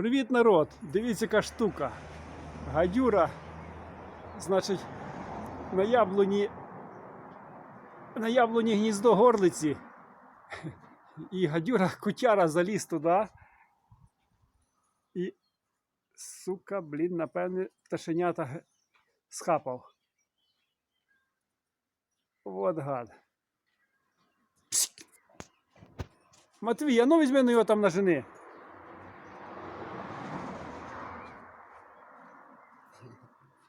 Привіт, народ! Дивіться, яка штука. Гадюра. Значить, на яблуні. На яблуні гніздо горлиці. І гадюра кутяра заліз туди. І, сука, блін, напевне, пташенята схапав. Вот гад. Матвій, а ну візьми ну його там на жени.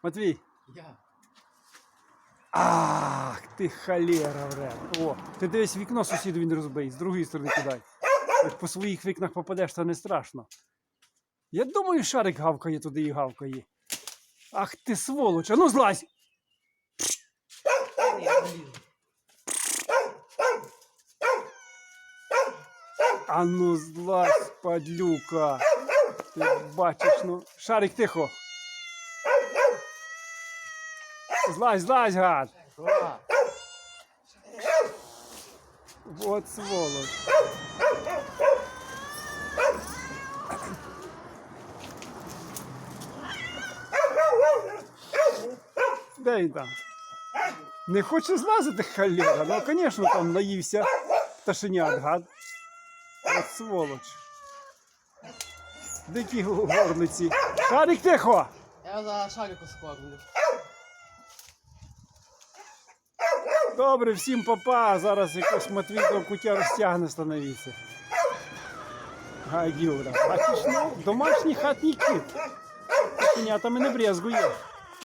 Матвій. Я. Ах, ти халера, вре. О, ти дивись вікно сусіду не розбий, з другої сторони кидай. Як по своїх вікнах попадеш, то не страшно. Я думаю, шарик гавкає туди і гавкає. Ах ти сволоч, а ну злазь! А ну злазь, падлюка. Ти бачиш, ну. Шарик тихо. Злазь, злазь, гад. Вот сволоч. Де він там? Не хоче злазити халера. Ну, звісно, там наївся пташенят, гад. От сволоч. Дикі горлиці. Шарик тихо! Я за шарику скормлю. Добре, всім папа. Зараз якось Матвій до кутя розтягне становиться. Гадюра. Бачиш, ну, домашній хатній кіт. Пташенятами не брезгує.